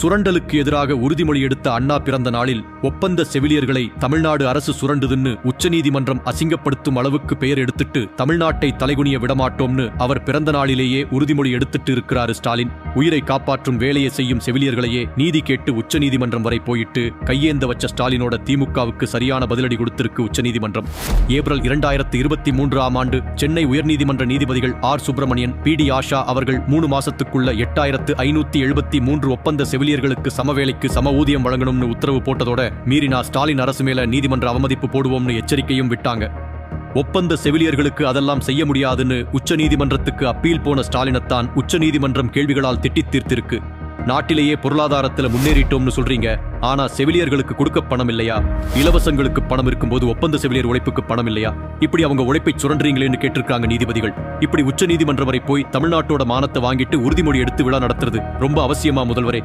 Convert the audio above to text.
சுரண்டலுக்கு எதிராக உறுதிமொழி எடுத்த அண்ணா பிறந்த நாளில் ஒப்பந்த செவிலியர்களை தமிழ்நாடு அரசு சுரண்டுதுன்னு உச்சநீதிமன்றம் அசிங்கப்படுத்தும் அளவுக்கு பெயர் எடுத்துட்டு தமிழ்நாட்டை தலைகுனிய விடமாட்டோம்னு அவர் பிறந்த நாளிலேயே உறுதிமொழி எடுத்துட்டு இருக்கிறாரு ஸ்டாலின். உயிரை காப்பாற்றும் வேலையை செய்யும் செவிலியர்களையே நீதி கேட்டு உச்சநீதிமன்றம் வரை போயிட்டு கையேந்த வச்ச ஸ்டாலினோட திமுகவுக்கு சரியான பதிலடி கொடுத்திருக்கு உச்சநீதிமன்றம். ஏப்ரல் இரண்டாயிரத்து இருபத்தி மூன்றாம் ஆண்டு சென்னை உயர்நீதிமன்ற நீதிபதிகள் R Subramanian P T Asha அவர்கள் மூணு மாசத்துக்குள்ள எட்டாயிரத்து ஐநூத்தி எழுபத்தி மூன்று ஒப்பந்த செவிலியர்களுக்கு சமவேளைக்கு சம ஊதியம் வழங்கணும்னு உத்தரவு போட்டதோட மீறினா ஸ்டாலின் அரசு மேல நீதிமன்ற அவமதிப்பு போடுவோம்னு எச்சரிக்கையும் விட்டாங்க. ஒப்பந்த செவிலியர்களுக்கு அதெல்லாம் செய்ய முடியாதுன்னு உச்சநீதிமன்றத்துக்கு அப்பீல் போன ஸ்டாலினைத்தான் உச்சநீதிமன்றம் கேள்விகளால் திட்டித் தீர்த்திருக்கு. நாட்டிலேயே பொருளாதாரத்துல முன்னேறிட்டோம்னு சொல்றீங்க. ஆனா செவிலியர்களுக்கு கொடுக்க பணம் இல்லையா? இலவசங்களுக்கு பணம் இருக்கும்போது ஒப்பந்த செவிலியர் உழைப்புக்கு பணம் இல்லையா? இப்படி அவங்க உழைப்பை சுரண்டுறீங்களேன்னு கேட்டிருக்காங்க நீதிபதிகள். இப்படி உச்சநீதிமன்றம் வரை போய் தமிழ்நாட்டோட மானத்தை வாங்கிட்டு உறுதிமொழி எடுத்து விழா நடத்துறது ரொம்ப அவசியமா முதல்வரே?